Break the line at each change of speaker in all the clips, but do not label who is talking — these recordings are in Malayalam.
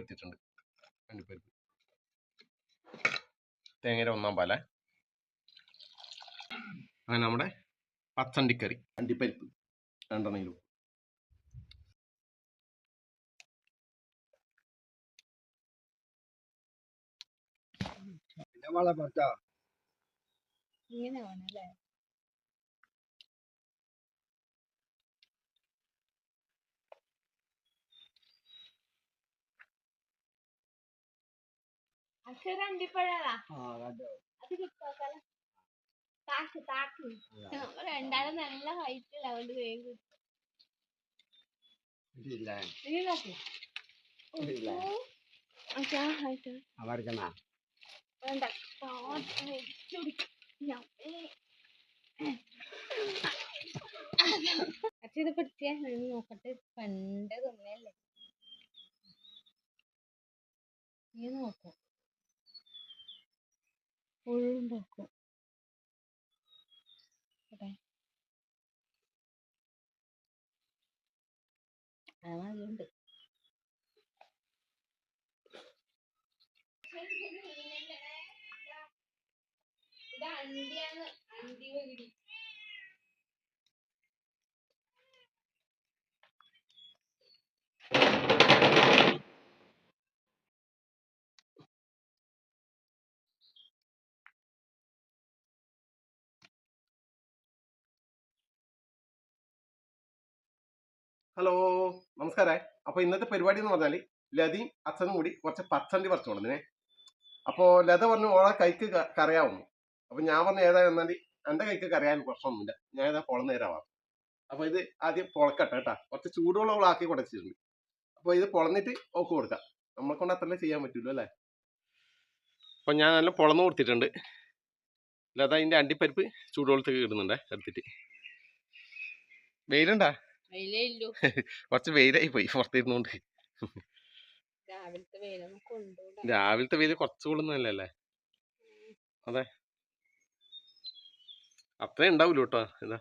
എടുത്തിട്ടുണ്ട് അണ്ടിപ്പരിപ്പ് തേങ്ങയുടെ ഒന്നാം പാല. അങ്ങനെ നമ്മുടെ പച്ചണ്ടിക്കറി. അണ്ടിപ്പരിപ്പ് രണ്ടെണ്ണെങ്കിലും
പിന്നെ വളപ്പെട്ട
ഇങ്ങനെ വേണം അല്ലേ? അക്ഷര അണ്ടിപ്പഴാ
ആ കണ്ടോ
അത് കിട്ടാക്കാല താക്ക് താക്ക്. നമ്മൾ രണ്ടാളും നല്ല ഹൈറ്റ് ഇല്ല അതുകൊണ്ട് വേഗം കിട്ടും.
ഇതില്ല
നീ നോക്ക്
ഇല്ല.
അച്ഛാ ഹൈറ്റ്
അവർക്കണ
വേണ്ട. താത്ത് വെച്ചുടിക്ക്. ഞാൻ അച്ഛ ഇത് പിടിച്ചേ. നോക്കട്ടെ. പണ്ട് തന്നെയല്ലേ നീ നോക്കും. മുഴുവൻ നോക്കും അതുണ്ട് ഇത് അണ്ടിയാണ് അണ്ടി വകിടി
ഹലോ നമസ്കാരേ. അപ്പോൾ ഇന്നത്തെ പരിപാടി എന്ന് പറഞ്ഞാൽ ലതയും അച്ഛനും കൂടി കുറച്ച് പച്ചണ്ടി പറിച്ചു അതിനെ അപ്പോൾ ലത പറഞ്ഞു ഓളെ കൈക്ക് കറിയാവുന്നു. അപ്പൊ ഞാൻ പറഞ്ഞു ഏതാ എന്നാൽ എന്റെ കൈക്ക് കറിയാൻ പ്രശ്നമൊന്നുമില്ല. ഞാൻ ഏതാ പൊളന്ന് തരാവാം അപ്പൊ ഇത് ആദ്യം പൊളക്കട്ടെ കേട്ടാ. കുറച്ച് ചൂടുവെള്ളം അവൾ ആക്കി കൊടുത്തിട്ടുണ്ട്. അപ്പൊ ഇത് പൊളന്നിട്ട് ഓക്ക് കൊടുക്കാം. നമ്മളെ കൊണ്ട് അത്രല്ലേ ചെയ്യാൻ പറ്റുള്ളൂ അല്ലേ? അപ്പൊ ഞാൻ നല്ല പൊളന്ന് കൊടുത്തിട്ടുണ്ട്. ലത അതിന്റെ അണ്ടിപ്പരിപ്പ് ചൂടുവെള്ളത്തിൽ ഇടുന്നുണ്ടേ എടുത്തിട്ട്. വെയിലുണ്ടാ? കുറച്ച് വെയിലായി പോയി പുറത്തിരുന്നോണ്ട്.
രാവിലത്തെ
വെയിൽ കുറച്ച് കൊള്ളുന്നതല്ലേ അല്ലേ അതെ. അത്രേ ഉണ്ടാവൂല കേട്ടോ ഇതാ.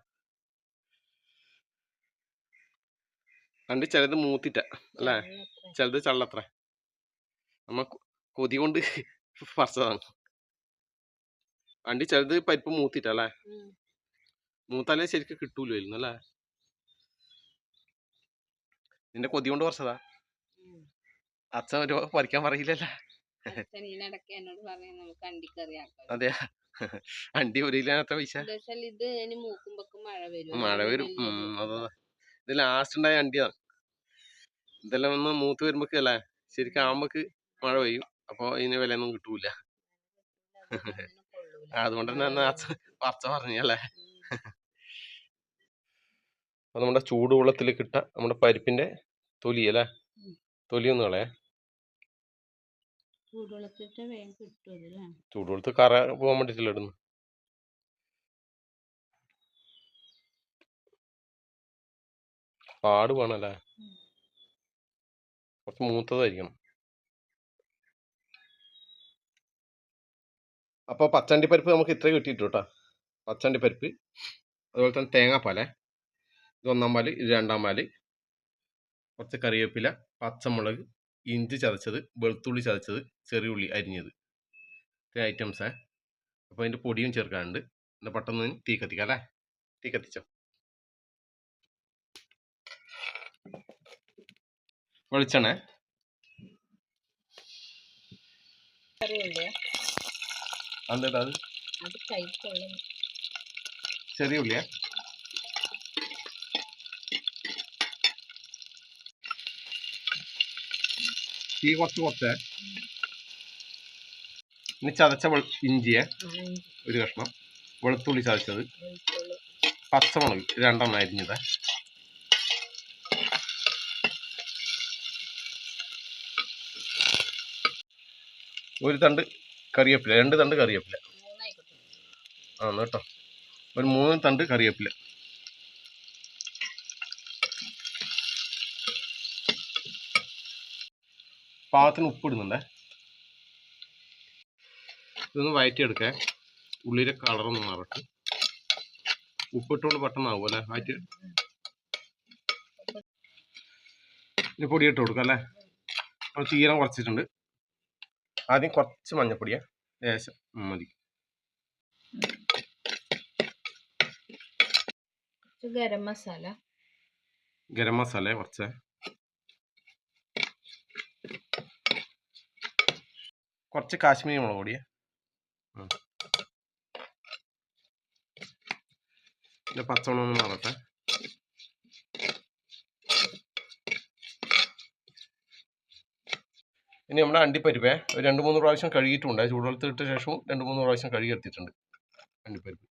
കണ്ട് ചിലത് മൂത്തിട്ട അല്ലേ? ചിലത് ചള്ളത്ര. നമ്മ കൊതി കൊണ്ട് പറിച്ചതാണ്. കണ്ട് ചിലത് പരിപ്പ് മൂത്തിട്ട അല്ലേ? മൂത്താലേ ശരിക്കും കിട്ടൂലായിരുന്നു അല്ലേ? നിന്റെ കൊതി കൊണ്ട് കുറച്ചതാ. അച്ഛൻ ഒരു പറിക്കാൻ പറയില്ലല്ലോ. അതെ അണ്ടി ഒരു കിലോ എത്ര പൈസ?
മഴ വരും.
ഇത് ലാസ്റ്റ് ഉണ്ടായ അണ്ടിയാണ് ഇതെല്ലാം ഒന്ന് മൂത്ത് വരുമ്പോക്ക് അല്ലേ ശരിക്കും ആകുമ്പോക്ക് മഴ പെയ്യും. അപ്പൊ ഇതിന് വിലയൊന്നും കിട്ടൂല. അതുകൊണ്ട് തന്നെ അച്ഛൻ പറഞ്ഞല്ലേ അപ്പൊ നമ്മുടെ ചൂടുവെള്ളത്തിൽ കിട്ട നമ്മുടെ പരിപ്പിന്റെ തൊലി അല്ലേ. തൊലി ഒന്ന് കളയാ ചൂടുവെള്ളത്തിൽ കറ പോകാൻ വേണ്ടിട്ടില്ല ഇടുന്നു? പാട് വേണല്ലേ. കുറച്ച് മൂത്തതായിരിക്കണം. അപ്പോൾ പച്ചണ്ടിപ്പരിപ്പ് നമുക്ക് ഇത്രയും കിട്ടിയിട്ടു കേട്ടോ. പച്ചണ്ടിപ്പരിപ്പ് അതുപോലെ തന്നെ തേങ്ങാപ്പാലേ. ഇത് ഒന്നാം പാൽ ഇത് രണ്ടാം പാൽ. കുറച്ച് കറിവേപ്പില പച്ചമുളക് ഇഞ്ചി ചതച്ചത് വെളുത്തുള്ളി ചതച്ചത് ചെറിയ ഉള്ളി അരിഞ്ഞത്. ഇത്രയും ഐറ്റംസേ. അപ്പോൾ അതിന്റെ പൊടിയും ചേർക്കാനുണ്ട്. എന്നാൽ പെട്ടെന്ന് തീ കത്തിക്കാം അല്ലേ? തീ കത്തിച്ചോ? വെളിച്ചെണ്ണ. എന്താ അത്? ചെറിയ ഉള്ളിയാ? തീ കുറച്ച് കുറച്ച്. ഇനി ചതച്ച ഇഞ്ചിയെ ഒരു കഷ്ണം. വെളുത്തുള്ളി ചതച്ചത്. പച്ചമുളക് രണ്ടെണ്ണം അരിഞ്ഞത്. ഒരു തണ്ട് കറിവേപ്പില രണ്ട് തണ്ട് കറിവേപ്പില. ആ കേട്ടോ. ഒരു മൂന്ന് തണ്ട് കറിവേപ്പില. പാകത്തിന് ഉപ്പിടുന്നുണ്ടേ. ഇതൊന്ന് വയറ്റിയെടുക്കാൻ ഉള്ളിലെ കളറൊന്ന് മാറട്ടെ. ഉപ്പിട്ടുകൊണ്ട് പെട്ടെന്നാവും അല്ലേ? വയറ്റി ഇനി പൊടിയിട്ട് കൊടുക്കാം അല്ലേ? അപ്പോൾ തീരം കുറച്ചിട്ടുണ്ട്. ആദ്യം കുറച്ച് മഞ്ഞപ്പൊടിയാ. ലേശം മതി.
ഗരം മസാല.
ഗരം മസാല കുറച്ച്. കുറച്ച് കാശ്മീരി മുളക് പൊടിയേ. ഉം. ഇത് പച്ചമുളക് ഒന്ന് മാറട്ടെ. ഇനി നമ്മുടെ അണ്ടിപ്പരിപ്പേ ഒരു രണ്ട് മൂന്ന് പ്രാവശ്യം കഴുകിയിട്ടുണ്ട്. ചൂടുവെള്ളത്തിൽ ഇട്ട ശേഷവും രണ്ട് മൂന്ന് പ്രാവശ്യം കഴുകി എടുത്തിട്ടുണ്ട് അണ്ടിപ്പരിപ്പ്.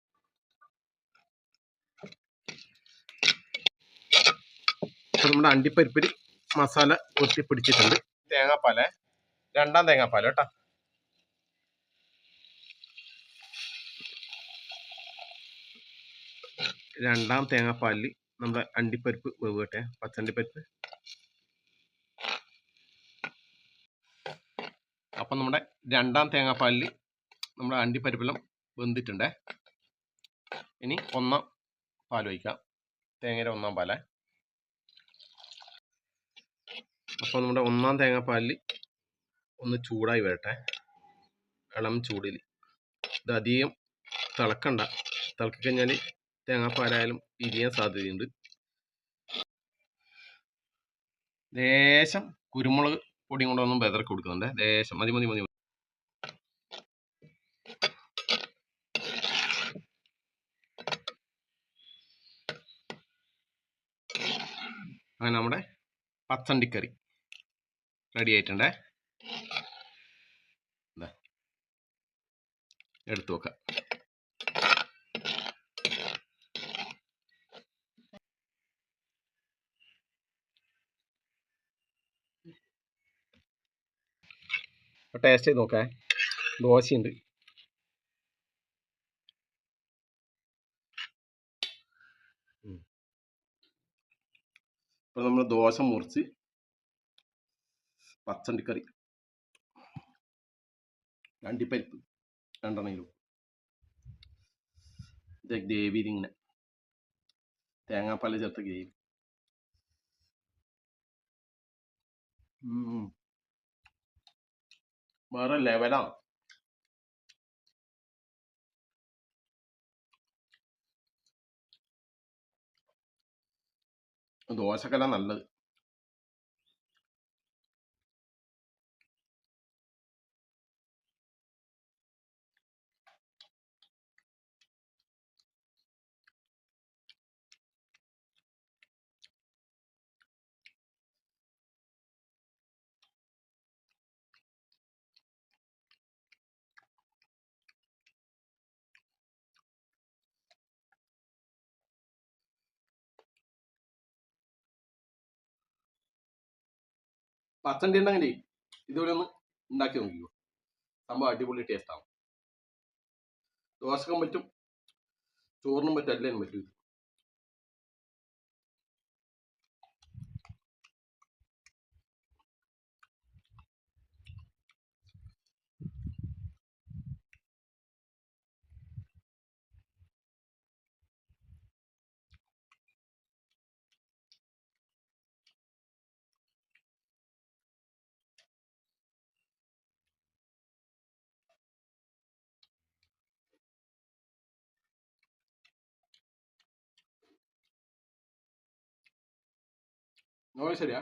നമ്മുടെ അണ്ടിപ്പരിപ്പിൽ മസാല കൊത്തി പിടിച്ചിട്ടുണ്ട് തേങ്ങാപ്പാൽ? രണ്ടാം തേങ്ങാപ്പാൽ കേട്ടോ രണ്ടാം തേങ്ങാപ്പാലിൽ നമ്മുടെ അണ്ടിപ്പരിപ്പ് വേവട്ടെ പച്ചണ്ടിപ്പരിപ്പ്. അപ്പം നമ്മുടെ രണ്ടാം തേങ്ങാപ്പാലിൽ നമ്മുടെ അണ്ടിപ്പരിപ്പെല്ലാം വെന്തിട്ടുണ്ടേ. ഇനി ഒന്നാം പാൽ ഒഴിക്കാം. തേങ്ങയുടെ ഒന്നാം പാല. അപ്പോൾ നമ്മുടെ ഒന്നാം തേങ്ങാപ്പാലിൽ ഒന്ന് ചൂടായി വരട്ടെ. ഇളം ചൂടിൽ ഇത് അധികം തിളക്കണ്ട. തിളക്കി കഴിഞ്ഞാൽ തേങ്ങാപ്പാലായാലും ഇരിയാൻ സാധ്യതയുണ്ട്. ലേശം കുരുമുളക് പൊടിയും കൂടെ ഒന്നും ബെതറക്കി കൊടുക്കുന്നുണ്ട്. ലേശം. മതി മതി മതി. അങ്ങനെ നമ്മുടെ പച്ചണ്ടിക്കറി റെഡി ആയിട്ടുണ്ടേ. എടുത്തു വെക്കാം. ടേസ്റ്റ് ചെയ്ത് നോക്കാം. ദോശയുണ്ട്. ഇപ്പൊ നമ്മൾ ദോശ മുറിച്ച് പച്ചണ്ടിക്കറി. കറി രണ്ടെണ്ണം രണ്ടെണ്ണയിലും ഗ്രേവി ഇങ്ങനെ. തേങ്ങാപ്പാല ചേർത്ത ഗ്രേവി. വേറെ ലെവലാണ് ദോശക്കെല്ലാം നല്ലത്. പച്ചണ്ടി ഉണ്ടെങ്കിൽ ഇതുപോലെ ഒന്ന് ഉണ്ടാക്കി നോക്കിക്കോ. സംഭവം അടിപൊളി ടേസ്റ്റ് ആവും ദോശക്കും പറ്റും ചോറിനും പറ്റും എല്ലാത്തിനും പറ്റും ഇത്. നോക്കി ശരിയാ